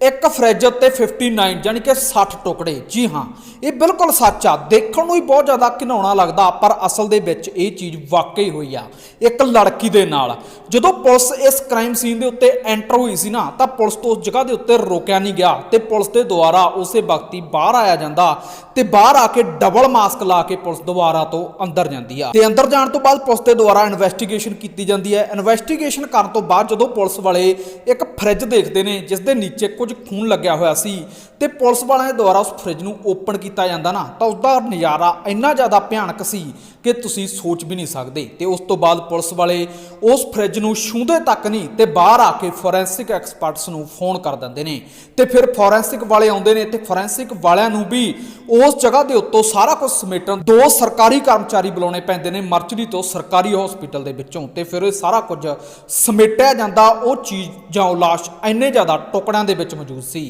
ਇੱਕ ਫ੍ਰਿਜ ਉੱਤੇ 59 ਯਾਨੀ ਕਿ 60 ਟੁਕੜੇ। ਜੀ ਹਾਂ, ਇਹ ਬਿਲਕੁਲ ਸੱਚ ਆ। ਦੇਖਣ ਨੂੰ ਹੀ ਬਹੁਤ ਜ਼ਿਆਦਾ ਘਿਨਾਉਣਾ ਲੱਗਦਾ, ਪਰ ਅਸਲ ਦੇ ਵਿੱਚ ਇਹ ਚੀਜ਼ ਵਾਕਈ ਹੋਈ ਆ, ਇੱਕ ਲੜਕੀ ਦੇ ਨਾਲ। ਜਦੋਂ ਪੁਲਿਸ ਇਸ ਕ੍ਰਾਈਮ ਸੀਨ ਦੇ ਉੱਤੇ ਐਂਟਰ ਹੋਈ ਸੀ ਨਾ, ਤਾਂ ਪੁਲਿਸ ਤੋਂ ਉਸ ਜਗ੍ਹਾ ਦੇ ਉੱਤੇ ਰੋਕਿਆ ਨਹੀਂ ਗਿਆ ਤੇ ਪੁਲਿਸ ਦੇ ਦੁਆਰਾ ਉਸੇ ਵਕਤੀ ਬਾਹਰ ਆਇਆ ਜਾਂਦਾ ਤੇ ਬਾਹਰ ਆ ਕੇ ਡਬਲ ਮਾਸਕ ਲਾ ਕੇ ਪੁਲਿਸ ਦੁਬਾਰਾ ਤੋਂ ਅੰਦਰ ਜਾਂਦੀ ਆ। ਤੇ ਅੰਦਰ ਜਾਣ ਤੋਂ ਬਾਅਦ ਪੁਲਿਸ ਦੇ ਦੁਆਰਾ ਇਨਵੈਸਟੀਗੇਸ਼ਨ ਕੀਤੀ ਜਾਂਦੀ ਹੈ। ਇਨਵੈਸਟੀਗੇਸ਼ਨ ਕਰਨ ਤੋਂ ਬਾਅਦ ਜਦੋਂ ਪੁਲਿਸ ਵਾਲੇ ਇੱਕ ਫ੍ਰਿਜ ਦੇਖਦੇ ਨੇ, ਜਿਸ ਦੇ ਨੀਚੇ ਕੁਝ ਖੂਨ ਲੱਗਿਆ ਹੋਇਆ ਸੀ ਤੇ ਪੁਲਿਸ ਵਾਲਿਆਂ ਦੇ ਦੁਆਰਾ ਉਸ ਫ੍ਰਿਜ ਨੂੰ ਓਪਨ ਕੀਤਾ ਜਾਂਦਾ ਨਾ, ਤਾਂ ਉਸਦਾ ਨਜ਼ਾਰਾ ਇੰਨਾ ਜ਼ਿਆਦਾ ਭਿਆਨਕ ਸੀ ਕਿ ਤੁਸੀਂ ਸੋਚ ਵੀ ਨਹੀਂ ਸਕਦੇ। ਤੇ ਉਸ ਤੋਂ ਬਾਅਦ ਪੁਲਿਸ ਵਾਲੇ ਉਸ ਫ੍ਰਿਜ ਨੂੰ ਛੂੰਹਦੇ ਤੱਕ ਨਹੀਂ ਤੇ ਬਾਹਰ ਆ ਕੇ ਫੋਰੈਂਸਿਕ ਐਕਸਪਰਟਸ ਨੂੰ ਫੋਨ ਕਰ ਦਿੰਦੇ ਨੇ। ਤੇ ਫਿਰ ਫੋਰੈਂਸਿਕ ਵਾਲੇ ਆਉਂਦੇ ਨੇ ਤੇ ਫੋਰੈਂਸਿਕ ਵਾਲਿਆਂ ਨੂੰ ਵੀ ਉਸ ਜਗ੍ਹਾ ਦੇ ਉੱਤੋਂ ਸਾਰਾ ਕੁਝ ਸਮੇਟਣ ਦੋ ਸਰਕਾਰੀ ਕਰਮਚਾਰੀ ਬੁਲਾਉਣੇ ਪੈਂਦੇ ਨੇ ਮਰਚਰੀ ਤੋਂ ਸਰਕਾਰੀ ਹਸਪੀਟਲ ਦੇ ਵਿੱਚੋਂ ਤੇ ਫਿਰ ਇਹ ਸਾਰਾ ਕੁਝ ਸਮੇਟਿਆ ਜਾਂਦਾ, ਉਹ ਚੀਜ਼ ਜਾਂ ਉਹ ਲਾਸ਼ ਇੰਨੇ ਜ਼ਿਆਦਾ ਟੁਕੜਿਆਂ ਦੇ ਵਿੱਚ ਮੌਜੂਦ ਸੀ।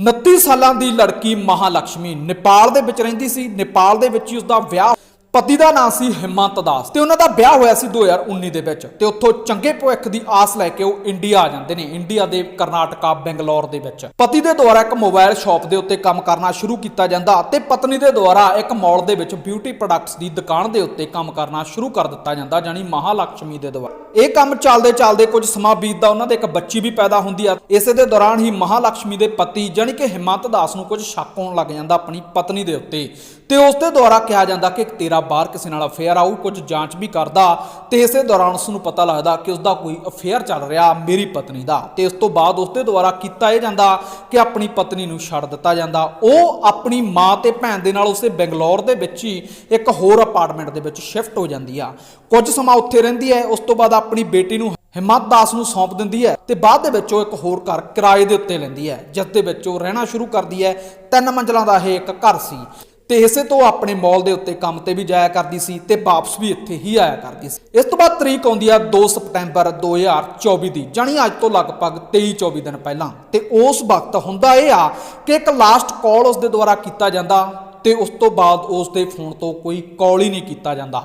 29 ਸਾਲਾਂ ਦੀ ਲੜਕੀ ਮਹਾਲక్ష్ਮੀ ਨੇਪਾਲ ਦੇ ਵਿੱਚ ਰਹਿੰਦੀ ਸੀ। ਨੇਪਾਲ ਦੇ ਵਿੱਚ ਹੀ ਉਸਦਾ ਵਿਆਹ ਪਤੀ ਦਾ ਨਾਮ ਸੀ ਹਿੰਮਤ ਦਾਸ ਤੇ ਉਹਨਾਂ ਦਾ ਵਿਆਹ ਹੋਇਆ ਸੀ 2019 ਦੇ ਵਿੱਚ ਤੇ ਉੱਥੋਂ ਚੰਗੇ ਭਵਿੱਖ ਦੀ ਆਸ ਲੈ ਕੇ ਉਹ ਇੰਡੀਆ ਆ ਜਾਂਦੇ ਨੇ, ਇੰਡੀਆ ਦੇ ਕਰਨਾਟਕਾ, ਬੈਂਗਲੌਰ ਦੇ ਵਿੱਚ। ਪਤੀ ਦੇ ਦੁਆਰਾ ਇੱਕ ਮੋਬਾਈਲ ਸ਼ਾਪ ਦੇ ਉੱਤੇ ਕੰਮ ਕਰਨਾ ਸ਼ੁਰੂ ਕੀਤਾ ਜਾਂਦਾ ਤੇ ਪਤਨੀ ਦੇ ਦੁਆਰਾ ਇੱਕ ਮਾਲ ਦੇ ਵਿੱਚ ਬਿਊਟੀ ਪ੍ਰੋਡਕਟਸ ਦੀ ਦੁਕਾਨ ਦੇ ਉੱਤੇ ਕੰਮ ਕਰਨਾ ਸ਼ੁਰੂ ਕਰ ਦਿੱਤਾ ਜਾਂਦਾ ਜਾਨੀ ਮਹਾਲక్ష్ਮੀ ਦੇ ਦੁਆਰਾ। ਇਹ ਕੰਮ ਚੱਲਦੇ ਚੱਲਦੇ ਕੁਝ ਸਮਾਂ ਬੀਤਦਾ ਉਹਨਾਂ ਦੇ ਇੱਕ ਬੱਚੀ ਵੀ ਪੈਦਾ ਹੁੰਦੀ ਆ। ਇਸੇ ਦੇ ਦੌਰਾਨ ਹੀ ਮਹਾਲక్ష్ਮੀ ਦੇ ਪਤੀ ਜਾਨੀ ਕਿ ਹਿੰਮਤ ਦਾਸ ਨੂੰ ਕੁਝ ਸ਼ੱਕ ਹੋਣ ਲੱਗ ਜਾਂਦਾ ਆਪਣੀ ਪਤਨੀ ਦੇ ਉੱਤੇ ਤੇ ਉਸ ਦੇ ਦੁਆਰਾ ਕਿਹਾ ਜਾਂਦਾ ਕਿ ਤੇਰਾ ਬਾਹਰ ਕਿਸੇ ਨਾਲ ਅਫੇਅਰ ਆਊ, ਕੁਝ ਜਾਂਚ ਵੀ ਕਰਦਾ ਤੇ ਇਸੇ ਦੌਰਾਨ ਉਸ ਨੂੰ ਪਤਾ ਲੱਗਦਾ ਕਿ ਉਸ ਦਾ ਕੋਈ ਅਫੇਅਰ ਚੱਲ ਰਿਹਾ ਮੇਰੀ ਪਤਨੀ ਦਾ ਤੇ ਉਸ ਤੋਂ ਬਾਅਦ ਉਸ ਦੇ ਦੁਆਰਾ ਕੀਤਾ ਇਹ ਜਾਂਦਾ ਕਿ ਆਪਣੀ ਪਤਨੀ ਨੂੰ ਛੱਡ ਦਿੱਤਾ ਜਾਂਦਾ। ਉਹ ਆਪਣੀ ਮਾਂ ਤੇ ਭੈਣ ਦੇ ਨਾਲ ਉਸੇ ਬੰਗਲੌਰ ਦੇ ਵਿੱਚ ਹੀ ਇੱਕ ਹੋਰ ਅਪਾਰਟਮੈਂਟ ਦੇ ਵਿੱਚ ਸ਼ਿਫਟ ਹੋ ਜਾਂਦੀ ਆ। ਕੁਝ ਸਮਾਂ ਉੱਥੇ ਰਹਿੰਦੀ ਹੈ, ਉਸ ਤੋਂ ਬਾਅਦ ਆਪਣੀ ਬੇਟੀ ਨੂੰ ਹਿੰਮਤ ਦਾਸ ਨੂੰ ਸੌਂਪ ਦਿੰਦੀ ਹੈ ਤੇ ਬਾਅਦ ਦੇ ਵਿੱਚ ਉਹ ਇੱਕ ਹੋਰ ਘਰ ਕਿਰਾਏ ਦੇ ਉੱਤੇ ਲੈਂਦੀ ਹੈ, ਜਿਸ ਦੇ ਵਿੱਚ ਉਹ ਰਹਿਣਾ ਸ਼ੁਰੂ ਕਰਦੀ ਹੈ। ਤਿੰਨ ਮੰਜ਼ਲਾਂ ਦਾ ਇਹ ਇੱਕ ਘਰ ਸੀ। ਤੇ ਇਸੇ ਤੋਂ ਆਪਣੇ ਮਾਲ ਦੇ ਉੱਤੇ ਕੰਮ ਤੇ ਵੀ ਜਾਇਆ ਕਰਦੀ ਸੀ ਤੇ ਵਾਪਸ ਵੀ ਇੱਥੇ ਹੀ ਆਇਆ ਕਰਦੀ ਸੀ। ਇਸ ਤੋਂ ਬਾਅਦ ਤਰੀਕ ਆਉਂਦੀ ਆ 2 ਸਪਟੈਂਬਰ 2024 ਦੀ, ਜਾਣੀ ਅੱਜ ਤੋਂ ਲਗਭਗ 23-24 ਦਿਨ ਪਹਿਲਾਂ। ਤੇ ਉਸ ਵਕਤ ਹੁੰਦਾ ਇਹ ਆ ਕਿ ਇੱਕ ਲਾਸਟ ਕਾਲ ਉਸ ਦੇ ਦੁਆਰਾ ਕੀਤਾ ਜਾਂਦਾ ਤੇ ਉਸ ਤੋਂ ਬਾਅਦ ਉਸ ਦੇ ਫੋਨ ਤੋਂ ਕੋਈ ਕਾਲ ਹੀ ਨਹੀਂ ਕੀਤਾ ਜਾਂਦਾ।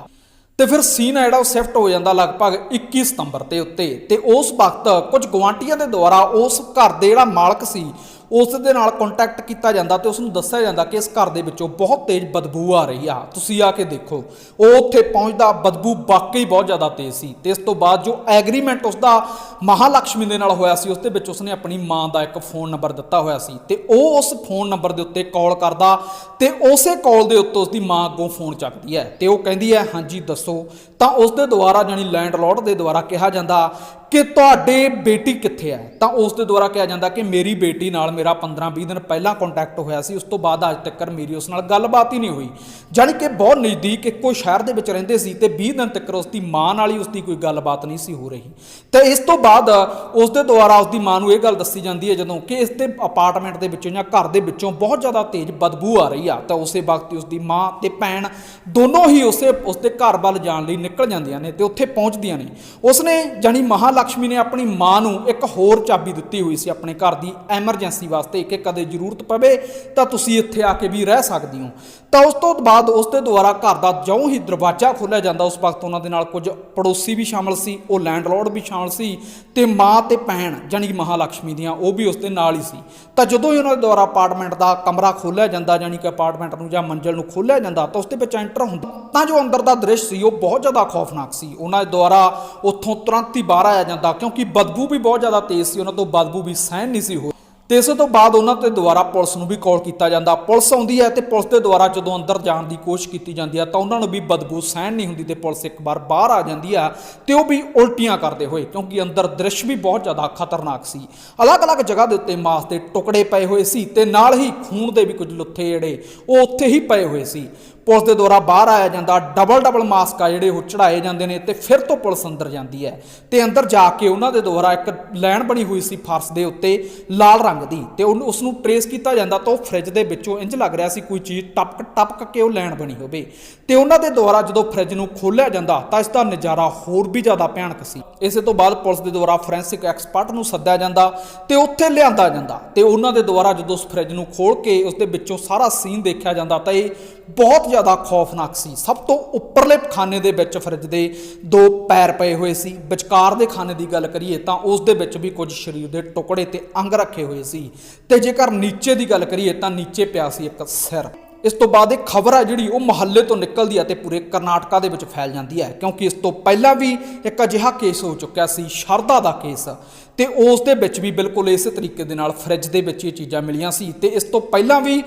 ਤੇ ਫਿਰ ਸੀਨ ਆ ਜਿਹੜਾ ਉਹ ਸ਼ਿਫਟ ਹੋ ਜਾਂਦਾ ਲਗਭਗ 21 ਸਤੰਬਰ ਤੇ ਉੱਤੇ। ਤੇ ਉਸ ਵਕਤ ਕੁਝ ਗਵਾਂਟੀਆਂ ਦੇ ਦੁਆਰਾ ਉਸ ਘਰ ਦੇ ਜਿਹੜਾ ਮਾਲਕ ਸੀ ਉਸ ਦੇ ਨਾਲ ਕੰਟੈਕਟ ਕੀਤਾ ਜਾਂਦਾ ਤੇ ਉਸ ਨੂੰ ਦੱਸਿਆ ਜਾਂਦਾ ਕਿ ਇਸ ਘਰ ਦੇ ਵਿੱਚੋਂ ਬਹੁਤ ਤੇਜ਼ ਬਦਬੂ ਆ ਰਹੀ ਆ। ਤੁਸੀਂ ਆ ਕੇ ਦੇਖੋ, ਉਹ ਉੱਥੇ ਪਹੁੰਚਦਾ, ਬਦਬੂ ਵਾਕਈ ਬਹੁਤ ਜ਼ਿਆਦਾ ਤੇਜ਼ ਸੀ ਤੇ ਇਸ ਤੋਂ ਬਾਅਦ ਜੋ ਐਗਰੀਮੈਂਟ ਉਸ ਦਾ ਮਹਾਲక్ష్ਮੀ ਦੇ ਨਾਲ ਹੋਇਆ ਸੀ, ਉਸ ਦੇ ਵਿੱਚ ਉਸਨੇ ਆਪਣੀ ਮਾਂ ਦਾ ਇੱਕ ਫੋਨ ਨੰਬਰ ਦਿੱਤਾ ਹੋਇਆ ਸੀ ਤੇ ਉਹ ਉਸ ਫੋਨ ਨੰਬਰ ਦੇ ਉੱਤੇ ਕਾਲ ਕਰਦਾ ਤੇ ਉਸੇ ਕਾਲ ਦੇ ਉੱਤੇ ਉਸ ਦੀ ਮਾਂ ਅੱਗੋਂ ਫੋਨ ਚੱਕਦੀ ਹੈ ਤੇ ਉਹ ਕਹਿੰਦੀ ਹੈ, ਹਾਂਜੀ, ਦੱਸੋ। ਤਾਂ ਉਸ ਦੇ ਦੁਆਰਾ ਜਾਨੀ ਲੈਂਡਲੋਰਡ ਦੇ ਦੁਆਰਾ ਕਿਹਾ ਜਾਂਦਾ ਕਿ ਤੁਹਾਡੇ ਬੇਟੀ ਕਿੱਥੇ ਹੈ? ਤਾਂ ਉਸ ਦੇ ਦੁਆਰਾ ਕਿਹਾ ਜਾਂਦਾ ਕਿ ਮੇਰੀ ਬੇਟੀ ਨਾਲ ਮੇਰਾ 15-20 ਦਿਨ ਪਹਿਲਾਂ ਕੰਟੈਕਟ ਹੋਇਆ ਸੀ, ਉਸ ਤੋਂ ਬਾਅਦ ਅੱਜ ਤੱਕ ਮੇਰੀ ਉਸ ਨਾਲ ਗੱਲਬਾਤ ਹੀ ਨਹੀਂ ਹੋਈ। ਜਾਣੀ ਕਿ ਬਹੁਤ ਨਜ਼ਦੀਕ ਇੱਕੋ ਸ਼ਹਿਰ ਦੇ ਵਿੱਚ ਰਹਿੰਦੇ ਸੀ ਤੇ 20 ਦਿਨ ਤੱਕ ਉਸ ਦੀ ਮਾਂ ਨਾਲ ਹੀ ਉਸ ਦੀ ਕੋਈ ਗੱਲਬਾਤ ਨਹੀਂ ਸੀ ਹੋ ਰਹੀ। ਤੇ ਇਸ ਤੋਂ ਬਾਅਦ ਉਸ ਦੇ ਦੁਆਰਾ ਉਸ ਦੀ ਮਾਂ ਨੂੰ ਇਹ ਗੱਲ ਦੱਸੀ ਜਾਂਦੀ ਹੈ ਜਦੋਂ ਕਿ ਇਸ ਦੇ ਅਪਾਰਟਮੈਂਟ ਦੇ ਵਿੱਚੋਂ ਜਾਂ ਘਰ ਦੇ ਵਿੱਚੋਂ ਬਹੁਤ ਜ਼ਿਆਦਾ ਤੇਜ਼ ਬਦਬੂ ਆ ਰਹੀ ਆ, ਤਾਂ ਉਸੇ ਵਕਤ ਹੀ ਉਸ ਦੀ ਮਾਂ ਤੇ ਭੈਣ ਦੋਨੋਂ ਹੀ ਉਸੇ ਉਸ ਦੇ ਘਰ ਵੱਲ ਜਾਣ ਲਈ ਨਿਕਲ ਜਾਂਦੀਆਂ ਨੇ ਤੇ ਉੱਥੇ ਪਹੁੰਚਦੀਆਂ ਨੇ। ਉਸਨੇ ਜਾਨੀ ਮਹਾਲక్ష్ਮੀ ਨੇ ਆਪਣੀ ਮਾਂ ਨੂੰ ਇੱਕ ਹੋਰ ਚਾਬੀ ਦਿੱਤੀ ਹੋਈ ਸੀ ਆਪਣੇ ਘਰ ਦੀ ਐਮਰਜੈਂਸੀ ਵਾਸਤੇ ਕਿ ਕਦੇ ਜ਼ਰੂਰਤ ਪਵੇ, ਤਾਂ ਤੁਸੀਂ ਇੱਥੇ ਆ ਕੇ ਵੀ ਰਹਿ ਸਕਦੇ ਹੋ। ਤਾਂ ਉਸ ਤੋਂ ਬਾਅਦ ਉਸ ਦੇ ਦੁਆਰਾ ਘਰ ਦਾ ਜਿਉਂ ਹੀ ਦਰਵਾਜ਼ਾ ਖੋਲ੍ਹਿਆ ਜਾਂਦਾ, ਉਸ ਵਕਤ ਉਹਨਾਂ ਦੇ ਨਾਲ ਕੁਝ ਪੜੋਸੀ ਵੀ ਸ਼ਾਮਲ ਸੀ, ਉਹ ਲੈਂਡਲੋਰਡ ਵੀ ਸ਼ਾਮਲ ਸੀ, ਤੇ ਮਾਂ ਤੇ ਭੈਣ ਜਾਨੀ ਮਹਾਲక్ష్ਮੀ ਦੀਆਂ, ਉਹ ਵੀ ਉਸ ਦੇ ਨਾਲ ਹੀ ਸੀ। ਤਾਂ ਜਦੋਂ ਹੀ ਉਹਨਾਂ ਦੇ ਦੁਆਰਾ ਅਪਾਰਟਮੈਂਟ ਦਾ ਕਮਰਾ ਖੋਲ੍ਹਿਆ ਜਾਂਦਾ ਜਾਨੀ ਕਿ ਅਪਾਰਟਮੈਂਟ ਨੂੰ ਜਾਂ ਮੰਜ਼ਲ ਨੂੰ ਖੋਲ੍ਹਿਆ ਜਾਂਦਾ, ਤਾਂ ਉਸ ਦੇ ਵਿੱਚ ਐਂਟਰ ਹੁੰਦਾ, ਤਾਂ ਜੋ ਅੰਦਰ ਦਾ ਦ੍ਰਿਸ਼ ਸੀ, ਉਹ ਬਹੁਤ ਜ਼ਿਆਦਾ ਖੌਫਨਾਕ ਸੀ। ਉਹਨਾਂ ਦੇ ਦੁਆਰਾ ਉੱਥੋਂ ਤੁਰੰਤ ਹੀ ਬਾਹਰ ਆਇਆ ਜਾਂਦਾ, ਕਿਉਂਕਿ ਬਦਬੂ ਵੀ ਬਹੁਤ ਜ਼ਿਆਦਾ ਤੇਜ਼ ਸੀ, ਉਹਨਾਂ ਤੋਂ ਬਦਬੂ ਵੀ ਸਹਿਣ ਨਹੀਂ ਸੀ ਹੋ ਤੇ ਇਸ ਤੋਂ ਬਾਅਦ ਉਹਨਾਂ ਤੇ ਦੁਬਾਰਾ ਪੁਲਿਸ ਨੂੰ ਵੀ ਕਾਲ ਕੀਤਾ ਜਾਂਦਾ। ਪੁਲਿਸ ਆਉਂਦੀ ਹੈ ਤੇ ਪੁਲਿਸ ਦੇ ਦੁਆਰਾ ਜਦੋਂ ਅੰਦਰ ਜਾਣ ਦੀ ਕੋਸ਼ਿਸ਼ ਕੀਤੀ ਜਾਂਦੀ ਹੈ ਤਾਂ ਉਹਨਾਂ ਨੂੰ ਵੀ ਬਦਬੂ ਸਹਿਣ ਨਹੀਂ ਹੁੰਦੀ ਤੇ ਪੁਲਿਸ ਇੱਕ ਵਾਰ ਬਾਹਰ ਆ ਜਾਂਦੀ ਆ ਤੇ ਉਹ ਵੀ ਉਲਟੀਆਂ ਕਰਦੇ ਹੋਏ ਕਿਉਂਕਿ ਅੰਦਰ ਦ੍ਰਿਸ਼ ਵੀ ਬਹੁਤ ਜ਼ਿਆਦਾ ਖਤਰਨਾਕ ਸੀ। ਅਲੱਗ-ਅਲੱਗ ਜਗ੍ਹਾ ਦੇ ਉੱਤੇ ਮਾਸ ਦੇ ਟੁਕੜੇ ਪਏ ਹੋਏ ਸੀ ਤੇ ਨਾਲ ਹੀ ਖੂਨ ਦੇ ਵੀ ਕੁਝ ਲੁੱਥੇ ਜਿਹੜੇ ਉਹ ਉੱਥੇ ਹੀ ਪਏ ਹੋਏ ਸੀ। ਪੁਲਿਸ ਦੇ ਦੁਆਰਾ ਬਾਹਰ ਆਇਆ ਜਾਂਦਾ ਡਬਲ ਡਬਲ ਮਾਸਕ ਆ ਜਿਹੜੇ ਉਹ ਚੜਾਏ ਜਾਂਦੇ ਨੇ ਤੇ ਫਿਰ ਤੋਂ ਪੁਲਿਸ ਅੰਦਰ ਜਾਂਦੀ ਹੈ। ਤੇ ਅੰਦਰ ਜਾ ਕੇ ਉਹਨਾਂ ਦੇ ਦੁਆਰਾ ਇੱਕ ਲਾਈਨ ਬਣੀ ਹੋਈ ਸੀ ਫਰਸ਼ ਦੇ ਉੱਤੇ ਲਾਲ ਰੰਗ ਦੀ ਤੇ ਉਹਨੂੰ ਉਸ ਨੂੰ ਟਰੇਸ ਕੀਤਾ ਜਾਂਦਾ ਤਾਂ ਉਹ ਫ੍ਰਿਜ ਦੇ ਵਿੱਚੋਂ ਇੰਜ ਲੱਗ ਰਿਹਾ ਸੀ ਕੋਈ ਚੀਜ਼ ਟਪਕ ਟਪਕ ਕੇ ਉਹ ਲਾਈਨ ਬਣੀ ਹੋਵੇ। ਤੇ ਉਹਨਾਂ ਦੇ ਦੁਆਰਾ ਜਦੋਂ ਫ੍ਰਿਜ ਨੂੰ ਖੋਲ੍ਹਿਆ ਜਾਂਦਾ ਤਾਂ ਇਸ ਦਾ ਨਜ਼ਾਰਾ ਹੋਰ ਵੀ ਜ਼ਿਆਦਾ ਭਿਆਨਕ ਸੀ। ਇਸੇ ਤੋਂ ਬਾਅਦ ਪੁਲਿਸ ਦੇ ਦੁਆਰਾ ਫੋਰੈਂਸਿਕ ਐਕਸਪਰਟ ਨੂੰ ਸੱਦਿਆ ਜਾਂਦਾ ਤੇ ਉੱਥੇ ਲਿਆਂਦਾ ਜਾਂਦਾ ਤੇ ਉਹਨਾਂ ਦੇ ਦੁਆਰਾ ਜਦੋਂ ਉਸ ਫ੍ਰਿਜ ਨੂੰ ਖੋਲ ਕੇ ਉਸ ਦੇ ਵਿੱਚੋਂ ਸਾਰਾ ਸੀਨ ਦੇਖਿਆ ਜਾਂਦਾ ਤਾਂ ਇਹ ਬਹੁਤ ਜ਼ਿਆਦਾ ਖੌਫਨਾਕ ਸੀ। ਸਭ ਤੋਂ ਉੱਪਰਲੇ ਖਾਨੇ ਦੇ ਵਿੱਚ ਫਰਿੱਜ ਦੇ ਦੋ ਪੈਰ ਪਏ ਹੋਏ ਸੀ। ਵਿਚਕਾਰ ਦੇ ਖਾਨੇ ਦੀ ਗੱਲ ਕਰੀਏ ਤਾਂ ਉਸ ਦੇ ਵਿੱਚ ਵੀ ਕੁਝ ਸਰੀਰ ਦੇ ਟੁਕੜੇ ਤੇ ਅੰਗ ਰੱਖੇ ਹੋਏ ਸੀ। ਤੇ ਜੇਕਰ ਨੀਚੇ ਦੀ ਗੱਲ ਕਰੀਏ ਤਾਂ ਨੀਚੇ ਪਿਆ ਸੀ ਇੱਕ ਸਿਰ। ਇਸ ਤੋਂ ਬਾਅਦ ਇਹ ਖਬਰ ਹੈ ਜਿਹੜੀ ਉਹ ਮਹੱਲੇ ਤੋਂ ਨਿਕਲਦੀ ਹੈ ਤੇ ਪੂਰੇ ਕਰਨਾਟਕਾ ਦੇ ਵਿੱਚ ਫੈਲ ਜਾਂਦੀ ਹੈ ਕਿਉਂਕਿ ਇਸ ਤੋਂ ਪਹਿਲਾਂ ਵੀ ਇੱਕ ਅਜਿਹਾ ਕੇਸ ਹੋ ਚੁੱਕਿਆ ਸੀ ਸ਼ਰਦਾ ਦਾ ਕੇਸ ਤੇ ਉਸ ਦੇ ਵਿੱਚ ਵੀ ਬਿਲਕੁਲ ਇਸੇ ਤਰੀਕੇ ਦੇ ਨਾਲ ਫ੍ਰਿਜ ਦੇ ਵਿੱਚ ਇਹ ਚੀਜ਼ਾਂ ਮਿਲੀਆਂ ਸੀ ਤੇ ਇਸ ਤੋਂ ਪਹਿਲਾਂ ਵੀ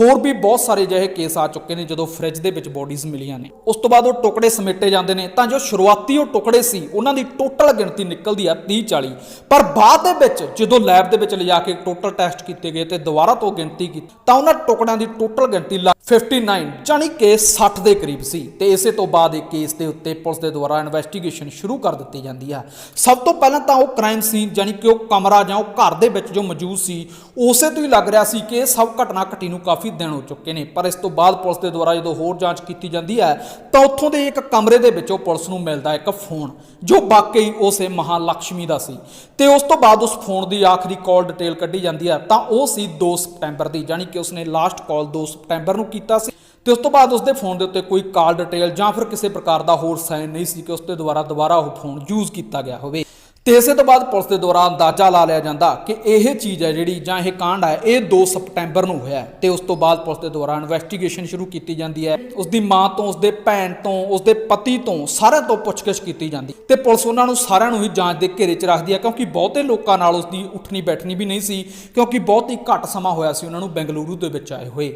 ਹੋਰ ਵੀ ਬਹੁਤ ਸਾਰੇ ਜਿਹੇ ਕੇਸ ਆ ਚੁੱਕੇ ਨੇ ਜਦੋਂ ਫ੍ਰਿਜ ਦੇ ਵਿੱਚ ਬੋਡੀਜ਼ ਮਿਲੀਆਂ ਨੇ। ਉਸ ਤੋਂ ਬਾਅਦ ਉਹ ਟੁਕੜੇ ਸਮੇਟੇ ਜਾਂਦੇ ਨੇ, ਤਾਂ ਜੋ ਸ਼ੁਰੂਆਤੀ ਉਹ ਟੁਕੜੇ ਸੀ, ਉਹਨਾਂ ਦੀ ਟੋਟਲ ਗਿਣਤੀ ਨਿਕਲਦੀ ਆ 30 40 ਪਰ ਬਾਅਦ ਦੇ ਵਿੱਚ ਜਦੋਂ ਲੈਬ ਦੇ ਵਿੱਚ ਲਿਜਾ ਕੇ ਟੋਟਲ ਟੈਸਟ ਕੀਤੇ ਗਏ ਤੇ ਦੁਬਾਰਾ ਤੋਂ ਗਿਣਤੀ ਕੀਤੀ, ਤਾਂ ਉਹਨਾਂ ਟੁਕੜਿਆਂ ਦੀ ਟੋਟਲ ਗਿਣਤੀ ਲ- 59 ਜਾਨੀ ਕਿ 60 ਦੇ ਕਰੀਬ ਸੀ ਤੇ ਇਸੇ ਤੋਂ ਬਾਅਦ ਇਹ ਕੇਸ ਦੇ ਉੱਤੇ ਪੁਲਿਸ ਦੇ ਦੁਆਰਾ ਇਨਵੈਸਟੀਗੇਸ਼ਨ ਸ਼ੁਰੂ ਕਰ ਦਿੱਤੀ ਜਾਂਦੀ ਆ। ਸਭ ਤੋਂ ਪਹਿਲਾਂ ਤਾਂ ਉਹ ਕ੍ਰਾਈਮ ਸੀਨ ਜਾਨੀ ਕਿ ਉਹ ਕਮਰਾ ਜਾਂ ਉਹ ਘਰ ਦੇ ਵਿੱਚ ਜੋ ਮੌਜੂਦ ਸੀ, ਉਸੇ ਤੋਂ ਹੀ ਲੱਗ ਰਿਹਾ ਸੀ ਕਿ ਇਹ ਸਭ ਘਟਨਾ ਘਟੀ ਨੂੰ ਕਾਫੀ ਦਿਨ ਹੋ ਚੁੱਕੇ ਨੇ। ਪਰ ਇਸ ਤੋਂ ਬਾਅਦ ਪੁਲਿਸ ਦੇ ਦੁਆਰਾ ਜਦੋਂ ਹੋਰ ਜਾਂਚ ਕੀਤੀ ਜਾਂਦੀ ਹੈ, ਤਾਂ ਉੱਥੋਂ ਦੇ ਇੱਕ ਕਮਰੇ ਦੇ ਵਿੱਚੋਂ ਪੁਲਿਸ ਨੂੰ ਮਿਲਦਾ ਇੱਕ ਫੋਨ, ਜੋ ਵਾਕਈ ਉਸੇ ਮਹਾਲక్ష్ਮੀ ਦਾ ਸੀ। ਤੇ ਉਸ ਤੋਂ ਬਾਅਦ ਉਸ ਫੋਨ ਦੀ ਆਖਰੀ ਕਾਲ ਡਿਟੇਲ ਕੱਢੀ ਜਾਂਦੀ ਹੈ, ਤਾਂ ਉਹ ਸੀ 2 ਸਪਟੈਂਬਰ ਦੀ ਜਾਨੀ ਕਿ ਉਸਨੇ ਲਾਸਟ ਕਾਲ 2 ਸਪਟੈਂਬਰ ਨੂੰ ਕੀਤਾ ਸੀ। ਤੇ ਉਸ ਤੋਂ ਬਾਅਦ ਉਸਦੇ ਫੋਨ ਦੇ ਉੱਤੇ ਕੋਈ ਕਾਲ ਡਿਟੇਲ ਜਾਂ ਫਿਰ ਕਿਸੇ ਪ੍ਰਕਾਰ ਦਾ ਹੋਰ ਸਾਈਨ ਨਹੀਂ ਸੀ ਕਿ ਉਸਦੇ ਦੁਆਰਾ ਦੁਬਾਰਾ ਉਹ ਫੋਨ ਯੂਜ਼ ਕੀਤਾ ਗਿਆ ਹੋਵੇ। ਤੇ ਇਸੇ ਤੋਂ ਬਾਅਦ ਪੁਲਿਸ ਦੇ ਦੁਆਰਾ ਅੰਦਾਜ਼ਾ ਲਾ ਲਿਆ ਜਾਂਦਾ ਕਿ ਇਹ ਚੀਜ਼ ਹੈ ਜਿਹੜੀ ਜਾਂ ਇਹ ਕਾਂਡ ਹੈ, ਇਹ 2 ਸਪਟੈਂਬਰ ਨੂੰ ਹੋਇਆ ਹੈ ਤੇ ਉਸ ਤੋਂ ਬਾਅਦ ਪੁਲਿਸ ਦੇ ਦੁਆਰਾ ਇਨਵੈਸਟੀਗੇਸ਼ਨ ਸ਼ੁਰੂ ਕੀਤੀ ਜਾਂਦੀ ਹੈ। ਉਸ ਦੀ ਮਾਂ ਤੋਂ, ਉਸ ਦੇ ਭੈਣ ਤੋਂ, ਉਸ ਦੇ ਪਤੀ ਤੋਂ ਸਾਰਿਆਂ ਤੋਂ ਪੁੱਛਗਿੱਛ ਕੀਤੀ ਜਾਂਦੀ ਤੇ ਪੁਲਿਸ ਉਹਨਾਂ ਨੂੰ ਸਾਰਿਆਂ ਨੂੰ ਹੀ ਜਾਂਚ ਦੇ ਘੇਰੇ 'ਚ ਰੱਖਦੀ ਹੈ ਕਿਉਂਕਿ ਬਹੁਤੇ ਲੋਕਾਂ ਨਾਲ ਉਸ ਦੀ ਉੱਠਣੀ ਬੈਠਣੀ ਵੀ ਨਹੀਂ ਸੀ ਕਿਉਂਕਿ ਬਹੁਤ ਹੀ ਘੱਟ ਸਮਾਂ ਹੋਇਆ ਸੀ ਉਹਨਾਂ ਨੂੰ ਬੈਂਗਲੁਰੂ ਦੇ ਵਿੱਚ ਆਏ ਹੋਏ।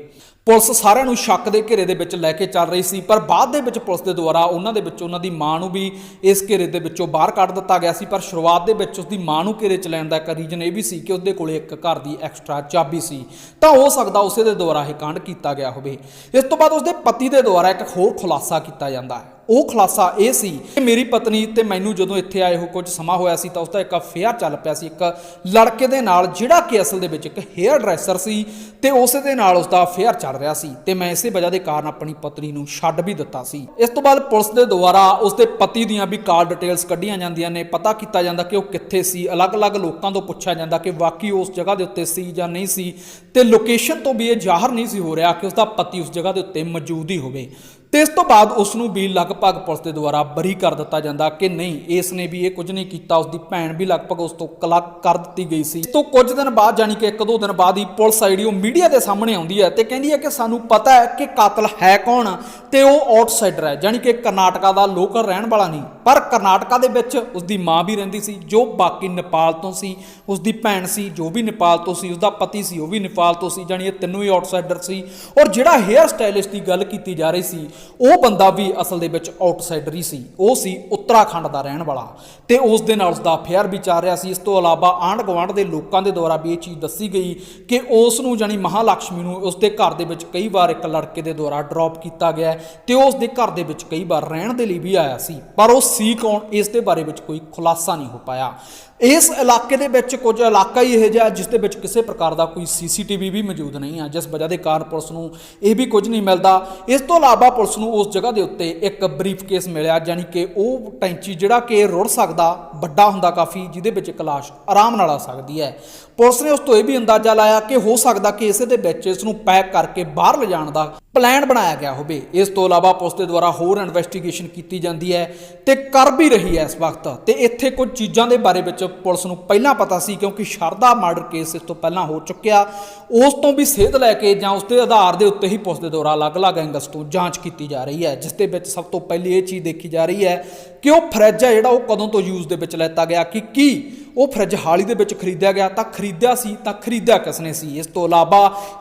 ਪੁਲਿਸ ਸਾਰਿਆਂ ਨੂੰ ਸ਼ੱਕ ਦੇ ਘੇਰੇ ਦੇ ਵਿੱਚ ਲੈ ਕੇ ਚੱਲ ਰਹੀ ਸੀ, ਪਰ ਬਾਅਦ ਦੇ ਵਿੱਚ ਪੁਲਿਸ ਦੇ ਦੁਆਰਾ ਉਹਨਾਂ ਦੇ ਵਿੱਚ ਉਹਨਾਂ ਦੀ ਮਾਂ ਨੂੰ ਵੀ ਇਸ ਘੇਰੇ ਦੇ ਵਿੱਚੋਂ ਬਾਹਰ ਕੱਢ ਦਿੱਤਾ ਗਿਆ ਸੀ, ਪਰ ਸ਼ੁਰੂਆਤ ਦੇ ਵਿੱਚ ਉਸ ਦੀ ਮਾਂ ਨੂੰ ਘੇਰੇ 'ਚ ਲੈਣ ਦਾ ਇੱਕ ਰੀਜਨ ਇਹ ਵੀ ਸੀ ਕਿ ਉਹਦੇ ਕੋਲੇ ਇੱਕ ਘਰ ਦੀ ਐਕਸਟਰਾ ਚਾਬੀ ਸੀ। ਤਾਂ ਹੋ ਸਕਦਾ ਉਸੇ ਦੇ ਦੁਆਰਾ ਇਹ ਕਾਂਡ ਕੀਤਾ ਗਿਆ ਹੋਵੇ। ਇਸ ਤੋਂ ਬਾਅਦ ਉਸਦੇ ਪਤੀ ਦੇ ਦੁਆਰਾ ਇੱਕ ਹੋਰ ਖੁਲਾਸਾ ਕੀਤਾ ਜਾਂਦਾ ਹੈ। ਉਹ ਖੁਲਾਸਾ ਇਹ ਸੀ ਕਿ ਮੇਰੀ ਪਤਨੀ ਤੇ ਮੈਨੂੰ ਜਦੋਂ ਇੱਥੇ ਆਏ ਹੋ ਕੁਝ ਸਮਾਂ ਹੋਇਆ ਸੀ ਤਾਂ ਉਸਦਾ ਇੱਕ ਅਫੇਅਰ ਚੱਲ ਪਿਆ ਸੀ, ਇੱਕ ਲੜਕੇ ਦੇ ਨਾਲ ਜਿਹੜਾ ਕਿ ਅਸਲ ਦੇ ਵਿੱਚ ਇੱਕ ਹੇਅਰ ਡਰੈਸਰ ਸੀ ਤੇ ਉਸੇ ਦੇ ਨਾਲ ਉਸਦਾ ਅਫੇਅਰ ਚੱਲ ਰਿਹਾ ਸੀ ਤੇ ਮੈਂ ਇਸੇ ਵਜ੍ਹਾ ਦੇ ਕਾਰਨ ਆਪਣੀ ਪਤਨੀ ਨੂੰ ਛੱਡ ਵੀ ਦਿੱਤਾ ਸੀ। ਇਸ ਤੋਂ ਬਾਅਦ ਪੁਲਿਸ ਦੇ ਦੁਆਰਾ ਉਸਦੇ ਪਤੀ ਦੀਆਂ ਵੀ ਕਾਲ ਡਿਟੇਲਸ ਕੱਢੀਆਂ ਜਾਂਦੀਆਂ ਨੇ, ਪਤਾ ਕੀਤਾ ਜਾਂਦਾ ਕਿ ਉਹ ਕਿੱਥੇ ਸੀ, ਅਲੱਗ-ਅਲੱਗ ਲੋਕਾਂ ਤੋਂ ਪੁੱਛਿਆ ਜਾਂਦਾ ਕਿ ਵਾਕਈ ਉਸ ਜਗ੍ਹਾ ਦੇ ਉੱਤੇ ਸੀ ਜਾਂ ਨਹੀਂ ਸੀ ਤੇ ਲੋਕੇਸ਼ਨ ਤੋਂ ਵੀ ਇਹ ਜ਼ਾਹਰ ਨਹੀਂ ਸੀ ਹੋ ਰਿਹਾ ਕਿ ਉਸਦਾ ਪਤੀ ਉਸ ਜਗ੍ਹਾ ਦੇ ਉੱਤੇ ਮੌਜੂਦ ਹੀ ਹੋਵੇ। ਤੇ ਇਸ ਤੋਂ ਬਾਅਦ ਉਸ ਨੂੰ ਵੀ ਲਗਭਗ ਪੁਲਿਸ ਦੇ ਦੁਆਰਾ ਬਰੀ ਕਰ ਦਿੱਤਾ ਜਾਂਦਾ ਕਿ ਨਹੀਂ, ਇਸ ਨੇ ਵੀ ਇਹ ਕੁਝ ਨਹੀਂ ਕੀਤਾ ਉਸ ਦੀ ਭੈਣ ਵੀ ਲਗਭਗ ਉਸ ਤੋਂ ਕਲੱਕ ਕਰ ਦਿੱਤੀ ਗਈ ਸੀ। ਤੋਂ ਕੁਝ ਦਿਨ ਬਾਅਦ, ਯਾਨੀ ਕਿ ਇੱਕ ਦੋ ਦਿਨ ਬਾਅਦ ਹੀ ਪੁਲਿਸ ਆਈਡੀ ਉਹ ਮੀਡੀਆ ਦੇ ਸਾਹਮਣੇ ਆਉਂਦੀ ਹੈ ਤੇ ਕਹਿੰਦੀ ਹੈ ਕਿ ਸਾਨੂੰ ਪਤਾ ਹੈ ਕਿ ਕਾਤਲ ਹੈ ਕੌਣ ਤੇ ਉਹ ਆਊਟਸਾਈਡਰ ਹੈ, ਯਾਨੀ ਕਿ ਕਰਨਾਟਕਾ ਦਾ ਲੋਕਲ ਰਹਿਣ ਵਾਲਾ ਨਹੀਂ। ਪਰ ਕਰਨਾਟਕਾ ਦੇ ਵਿੱਚ ਉਸ ਦੀ ਮਾਂ ਵੀ ਰਹਿੰਦੀ ਸੀ, ਜੋ ਬਾਕੀ ਨੇਪਾਲ ਤੋਂ ਸੀ ਉਸ ਦੀ ਭੈਣ ਸੀ, ਜੋ ਵੀ ਨੇਪਾਲ ਤੋਂ ਸੀ ਉਸ ਦਾ ਪਤੀ ਸੀ, ਉਹ ਵੀ ਨੇਪਾਲ ਤੋਂ ਸੀ ਜਾਨੀ ਇਹ ਤਿੰਨੋਂ ਹੀ ਆਊਟਸਾਈਡਰ ਸੀ। ਔਰ ਜਿਹੜਾ ਹੇਅਰ ਸਟਾਈਲਿਸਟ ਦੀ ਗੱਲ ਕੀਤੀ ਜਾ ਰਹੀ ਸੀ ਉਹ ਬੰਦਾ ਵੀ ਅਸਲ ਦੇ ਵਿੱਚ ਆਊਟਸਾਈਡਰ ਹੀ ਸੀ। ਉਹ ਸੀ ਉੱਤਰਾਖੰਡ ਦਾ ਰਹਿਣ ਵਾਲਾ ਤੇ ਉਸ ਦੇ ਨਾਲ ਉਸਦਾ ਅਫੇਅਰ ਵੀ ਚੱਲ ਰਿਹਾ ਸੀ। ਇਸ ਤੋਂ ਇਲਾਵਾ ਆਂਢ ਗੁਆਂਢ ਦੇ ਲੋਕਾਂ ਦੇ ਦੁਆਰਾ ਵੀ ਇਹ ਚੀਜ਼ ਦੱਸੀ ਗਈ ਕਿ ਉਸ ਨੂੰ ਜਾਨੀ ਮਹਾਲక్ష్ਮੀ ਨੂੰ ਉਸ ਦੇ ਘਰ ਦੇ ਵਿੱਚ ਕਈ ਵਾਰ ਇੱਕ ਲੜਕੇ ਦੇ ਦੁਆਰਾ ਡ੍ਰੌਪ ਕੀਤਾ ਗਿਆ ਤੇ ਉਸ ਦੇ ਘਰ ਦੇ ਵਿੱਚ ਕਈ ਵਾਰ ਰਹਿਣ ਦੇ ਲਈ ਵੀ ਆਇਆ ਸੀ। ਪਰ ਉਹ ਸੀ ਕੌਣ? ਇਸ ਦੇ ਬਾਰੇ ਵਿੱਚ ਕੋਈ ਖੁਲਾਸਾ ਨਹੀਂ ਹੋ ਪਾਇਆ। ਇਸ ਇਲਾਕੇ ਦੇ ਵਿੱਚ ਕੁਝ ਇਲਾਕਾ ਹੀ ਇਹ ਜਿਹਾ ਜਿਸ ਦੇ ਵਿੱਚ ਕਿਸੇ ਪ੍ਰਕਾਰ ਦਾ ਕੋਈ ਸੀਸੀਟੀਵੀ ਵੀ ਮੌਜੂਦ ਨਹੀਂ ਆ ਜਿਸ ਵਜ੍ਹਾ ਦੇ ਕਾਰਨ ਪੁਲਿਸ ਨੂੰ ਇਹ ਵੀ ਕੁਝ ਨਹੀਂ ਮਿਲਦਾ। ਇਸ ਤੋਂ ਇਲਾਵਾ ਪੁਲਿਸ ਨੂੰ ਉਸ ਜਗ੍ਹਾ ਦੇ ਉੱਤੇ ਇੱਕ ਬਰੀਫ ਕੇਸ ਮਿਲਿਆ ਯਾਨੀ ਕਿ ਉਹ ਟੈਂਚੀ ਜਿਹੜਾ ਕਿ ਰੁੜ ਸਕਦਾ, ਵੱਡਾ ਹੁੰਦਾ ਕਾਫੀ, ਜਿਹਦੇ ਵਿੱਚ ਇੱਕ ਲਾਸ਼ ਆਰਾਮ ਨਾਲ ਆ ਸਕਦੀ ਹੈ। ਪੁਲਿਸ ਨੇ ਉਸ ਤੋਂ ਇਹ ਵੀ ਅੰਦਾਜ਼ਾ ਲਾਇਆ ਕਿ ਹੋ ਸਕਦਾ ਕਿ ਇਸੇ ਦੇ ਵਿੱਚ ਇਸ ਨੂੰ ਪੈਕ ਕਰਕੇ ਬਾਹਰ ਲਿਜਾਣ ਦਾ ਪਲਾਨ ਬਣਾਇਆ ਗਿਆ ਹੋਵੇ। ਇਸ ਤੋਂ ਇਲਾਵਾ ਪੁਲਿਸ ਦੇ ਦੁਆਰਾ ਹੋਰ ਇਨਵੈਸਟੀਗੇਸ਼ਨ ਕੀਤੀ ਜਾਂਦੀ ਹੈ ਤੇ ਕਰ ਵੀ ਰਹੀ ਹੈ ਇਸ ਵਕਤ। ਤੇ ਇੱਥੇ ਕੁਝ ਚੀਜ਼ਾਂ ਦੇ ਬਾਰੇ ਵਿੱਚ ਪੁਲਿਸ ਨੂੰ ਪਹਿਲਾਂ ਪਤਾ ਸੀ ਕਿਉਂਕਿ ਸ਼ਰਦਾ ਮਰਡਰ ਕੇਸ ਇਸ ਤੋਂ ਪਹਿਲਾਂ ਹੋ ਚੁੱਕਿਆ। ਉਸ ਤੋਂ ਵੀ ਸੇਧ ਲੈ ਕੇ ਜਾਂ ਉਸ ਦੇ ਆਧਾਰ ਦੇ ਉੱਤੇ ਹੀ ਪੁਲਿਸ ਦੇ ਦੁਆਰਾ ਅਲੱਗ-ਅਲੱਗ ਐਂਗਲਸ ਤੋਂ ਜਾਂਚ ਕੀਤੀ ਜਾ ਰਹੀ ਹੈ, ਜਿਸ ਦੇ ਵਿੱਚ ਸਭ ਤੋਂ ਪਹਿਲੀ ਇਹ ਚੀਜ਼ ਦੇਖੀ ਜਾ ਰਹੀ ਹੈ ਕਿ ਉਹ ਫਰਿੱਜ ਹੈ ਜਿਹੜਾ ਉਹ ਕਦੋਂ ਤੋਂ ਯੂਜ਼ ਦੇ ਵਿੱਚ ਲੈਤਾ ਗਿਆ, ਕਿ ਕੀ ਉਹ ਫਰਿੱਜ ਹਾਲੀ ਦੇ ਵਿੱਚ ਖਰੀਦਿਆ ਗਿਆ, ਤਾਂ ਖਰੀਦਿਆ ਸੀ, ਤਾਂ ਖਰੀਦਿਆ ਕਿਸਨੇ ਸੀ? ਇਸ ਤੋਂ ਇਲਾਵਾ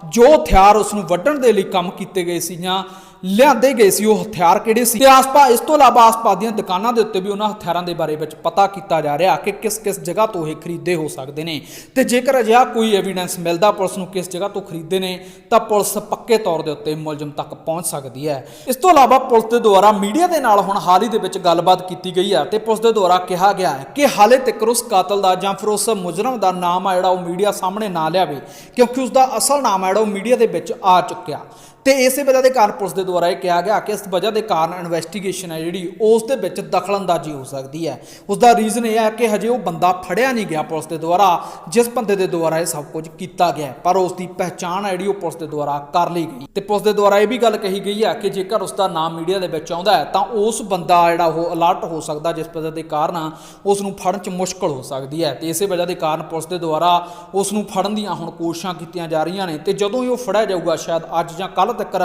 ਜੋ ਹਥਿਆਰ ਉਸ ਨੂੰ ਵੱਢਣ ਦੇ ਲਈ ਕੰਮ ਕੀਤੇ ਗਏ ਸੀ ਜਾਂ ਲਿਆਂਦੇ ਗਏ ਸੀ ਉਹ ਹਥਿਆਰ ਕਿਹੜੇ ਸੀ? ਤੇ ਆਸਪਾ, ਇਸ ਤੋਂ ਇਲਾਵਾ ਆਸਪਾ ਦੀਆਂ ਦੁਕਾਨਾਂ ਦੇ ਉੱਤੇ ਵੀ ਉਹਨਾਂ ਹਥਿਆਰਾਂ ਦੇ ਬਾਰੇ ਵਿੱਚ ਪਤਾ ਕੀਤਾ ਜਾ ਰਿਹਾ ਕਿ ਕਿਸ ਕਿਸ ਜਗ੍ਹਾ ਤੋਂ ਇਹ ਖਰੀਦੇ ਹੋ ਸਕਦੇ ਨੇ। ਤੇ ਜੇਕਰ ਅਜਿਹਾ ਕੋਈ ਐਵੀਡੈਂਸ ਮਿਲਦਾ, ਪੁਲਿਸ ਨੂੰ ਕਿਸ ਜਗ੍ਹਾ ਤੋਂ ਖਰੀਦੇ ਨੇ, ਤਾਂ ਪੁਲਿਸ ਪੱਕੇ ਤੌਰ ਦੇ ਉੱਤੇ ਮੁਲਜ਼ਮ ਤੱਕ ਪਹੁੰਚ ਸਕਦੀ ਹੈ। ਇਸ ਤੋਂ ਇਲਾਵਾ ਪੁਲਿਸ ਦੇ ਦੁਆਰਾ ਮੀਡੀਆ ਦੇ ਨਾਲ ਹੁਣ ਹਾਲ ਹੀ ਦੇ ਵਿੱਚ ਗੱਲਬਾਤ ਕੀਤੀ ਗਈ ਹੈ ਤੇ ਪੁਲਿਸ ਦੇ ਦੁਆਰਾ ਕਿਹਾ ਗਿਆ ਹੈ ਕਿ ਹਾਲੇ ਤੱਕ ਉਸ ਕਾਤਲ ਦਾ ਜਾਂ ਫਿਰ ਉਸ ਮੁਜਰਮ ਦਾ ਨਾਮ ਆ ਜਿਹੜਾ ਉਹ ਮੀਡੀਆ ਸਾਹਮਣੇ ਨਾ ਲਿਆਵੇ, ਕਿਉਂਕਿ ਉਸ ਦਾ ਅਸਲ ਨਾਮ ਆ ਜਿਹੜਾ ਉਹ ਮੀਡੀਆ ਦੇ ਵਿੱਚ ਆ ਚੁੱਕਿਆ। ਤੇ ਇਸੇ ਵਜ੍ਹਾ ਦੇ ਕਾਰਨ ਪੁਲਿਸ ਦੇ ਦੁਆਰਾ ਇਹ ਕਿਹਾ ਗਿਆ ਕਿ ਇਸ ਵਜ੍ਹਾ ਦੇ ਕਾਰਨ ਇਨਵੈਸਟੀਗੇਸ਼ਨ ਹੈ ਜਿਹੜੀ, ਉਸ ਦੇ ਵਿੱਚ ਦਖਲਅੰਦਾਜ਼ੀ ਹੋ ਸਕਦੀ ਹੈ। ਉਸ ਦਾ ਰੀਜ਼ਨ ਇਹ ਹੈ ਕਿ ਹਜੇ ਉਹ ਬੰਦਾ ਫੜਿਆ ਨਹੀਂ ਗਿਆ ਪੁਲਿਸ ਦੇ ਦੁਆਰਾ, ਜਿਸ ਬੰਦੇ ਦੇ ਦੁਆਰਾ ਇਹ ਸਭ ਕੁਝ ਕੀਤਾ ਗਿਆ ਪਰ ਉਸ ਦੀ ਪਹਿਚਾਣ ਹੈ ਜਿਹੜੀ ਉਹ ਪੁਲਿਸ ਦੇ ਦੁਆਰਾ ਕਰ ਲਈ ਗਈ। ਤੇ ਪੁਲਿਸ ਦੇ ਦੁਆਰਾ ਇਹ ਵੀ ਗੱਲ ਕਹੀ ਗਈ ਹੈ ਕਿ ਜੇਕਰ ਉਸ ਦਾ ਨਾਮ ਮੀਡੀਆ ਦੇ ਵਿੱਚ ਆਉਂਦਾ ਹੈ, ਤਾਂ ਉਸ ਬੰਦਾ ਜਿਹੜਾ ਉਹ ਅਲਰਟ ਹੋ ਸਕਦਾ, ਜਿਸ ਵਜ੍ਹਾ ਦੇ ਕਾਰਨ ਉਸ ਨੂੰ ਫੜਨ 'ਚ ਮੁਸ਼ਕਲ ਹੋ ਸਕਦੀ ਹੈ। ਤੇ ਇਸੇ ਵਜ੍ਹਾ ਦੇ ਕਾਰਨ ਪੁਲਿਸ ਦੇ ਦੁਆਰਾ ਉਸ ਨੂੰ ਫੜਨ ਦੀਆਂ ਹੁਣ ਕੋਸ਼ਿਸ਼ਾਂ ਕੀਤੀਆਂ ਜਾ ਰਹੀਆਂ ਨੇ। ਤੇ ਜਦੋਂ ਹੀ ਉਹ ਫੜਿਆ ਜਾਊਗਾ, ਸ਼ਾਇਦ ਅੱਜ ਜਾਂ ਕੱਲ੍ਹ ਤੱਕ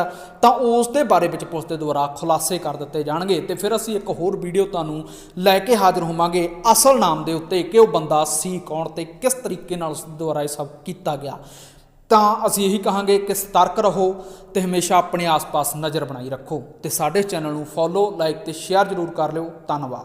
ਤਾਂ ਉਸ ਦੇ ਬਾਰੇ ਵਿੱਚ ਪੁਲਿਸ ਦੇ ਦੁਆਰਾ ਖੁਲਾਸੇ ਕਰ ਦਿੱਤੇ ਜਾਣਗੇ ਤੇ ਫਿਰ ਅਸੀਂ ਇੱਕ ਹੋਰ ਵੀਡੀਓ ਤੁਹਾਨੂੰ ਲੈ ਕੇ ਹਾਜ਼ਰ ਹੋਵਾਂਗੇ। ਅਸਲ ਨਾਮ ਦੇ ਉੱਤੇ ਕਿ ਉਹ ਬੰਦਾ ਸੀ ਕੌਣ ਤੇ ਕਿਸ ਤਰੀਕੇ ਨਾਲ ਉਸ ਦੁਆਰਾ ਇਹ ਸਭ ਕੀਤਾ ਗਿਆ। ਤਾਂ ਅਸੀਂ ਇਹੀ ਕਹਾਂਗੇ ਕਿ ਸਤਰਕ ਰਹੋ ਤੇ ਹਮੇਸ਼ਾ ਆਪਣੇ ਆਸ-ਪਾਸ ਨਜ਼ਰ ਬਣਾਈ ਰੱਖੋ ਤੇ ਸਾਡੇ ਚੈਨਲ ਨੂੰ ਫੋਲੋ ਲਾਈਕ ਤੇ ਸ਼ੇਅਰ ਜ਼ਰੂਰ ਕਰ ਲਿਓ। ਧੰਨਵਾਦ।